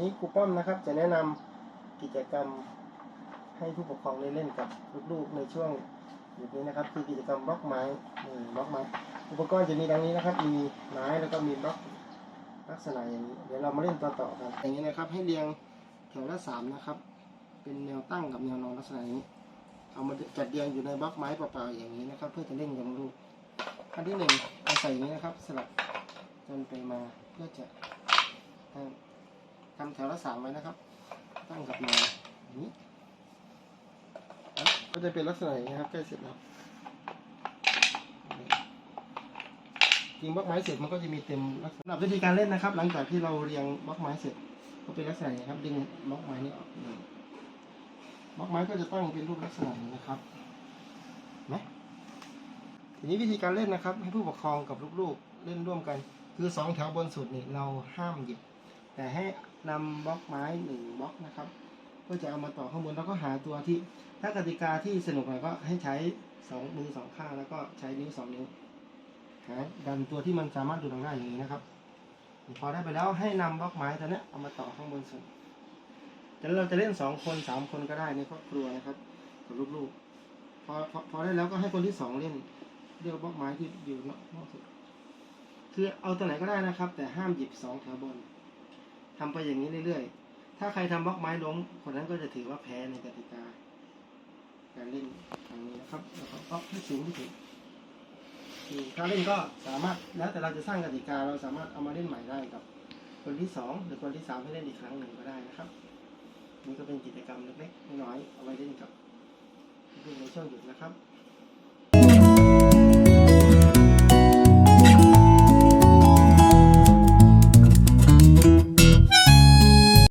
นี้ครูป้อมนะครับจะแนะนำกิจกรรมให้ผู้ปกครองได้เล่นกับลูกๆในช่วงหยุดนี้นะครับ คือกิจกรรมบล็อกไม้บล็อกไม้ อุปกรณ์จะมีดังนี้นะครับ มีไม้แล้วก็มีบล็อกลักษณะอย่างนี้ เดี๋ยวเรามาเล่นต่อๆกันอย่างนี้นะครับให้เรียงแถวละสามนะครับ เป็นแนวตั้งกับแนวนอนลักษณะนี้ เอามาจัดเรียงอยู่ในบล็อกไม้เปล่าๆอย่างนี้นะครับ เพื่อจะเล่นกับลูกอันที่หนึ่งเอาใส่อย่างนี้นะครับ สลับจนไปมาเพื่อจะ ทำแถวละสามไว้นะครับ ตั้งกลับมาอย่างนี้ก็จะเป็นลักษณะอย่างนี้ครับใกล้เสร็จแล้วจริงบล็อกไม้เสร็จมันก็จะมีเต็มลักษณะวิธีการเล่นนะครับ หลังจากที่เราเรียงบล็อกไม้เสร็จ ก็เป็นลักษณะอย่างนี้ครับดึงบล็อกไม้นี้ออกบล็อกไม้ก็จะตั้งเป็นรูปลักษณะนี้นะครับนไหมทีนี้วิธีการเล่นนะครับ ให้ผู้ปกครองกับลูกๆเล่นร่วมกัน คือสองแถวบนสุดนี่เราห้ามหยิบ แต่ให้นำบล็อกไม้หนึ่งบล็อกนะครับเพื่อจะเอามาต่อข้างบนแล้วก็หาตัวที่ ถ้ากติกาที่สนุกหน่อยก็ให้ใช้สองมือสองข้างแล้วก็ใช้นิ้วสองนิ้วหาดันตัวที่มันสามารถดูดออกได้อย่างนี้นะครับ พอได้ไปแล้วให้นำบล็อกไม้ตัวนี้เอามาต่อข้างบนสุดจะเราจะเล่นสองคนสามคนก็ได้ในครอบครัวนะครับกับลูกๆพอพอพอได้แล้วก็ให้คนที่สองเล่นเลือกบล็อกไม้ที่อยู่นอกนอกสุดคือเอาตัวไหนก็ได้นะครับ แต่ห้ามหยิบสองแถวบน ทำไปอย่างนี้เรื่อยๆ ถ้าใครทำบล็อกไม้ล้มคนนั้นก็จะถือว่าแพ้ในกติกา การเล่นทางนี้นะครับแล้วก็บล็อกให้สูงที่สุดคือถ้าเล่นก็สามารถแล้วแต่เราจะสร้างกติกาเราสามารถเอามาเล่นใหม่ได้กับ คนที่สองหรือคนที่สามให้เล่นอีกครั้งหนึ่งก็ได้นะครับ นี่ก็เป็นกิจกรรมเล็กๆน้อยๆเอาไว้เล่นกับลูกในช่วงหยุดนะครับ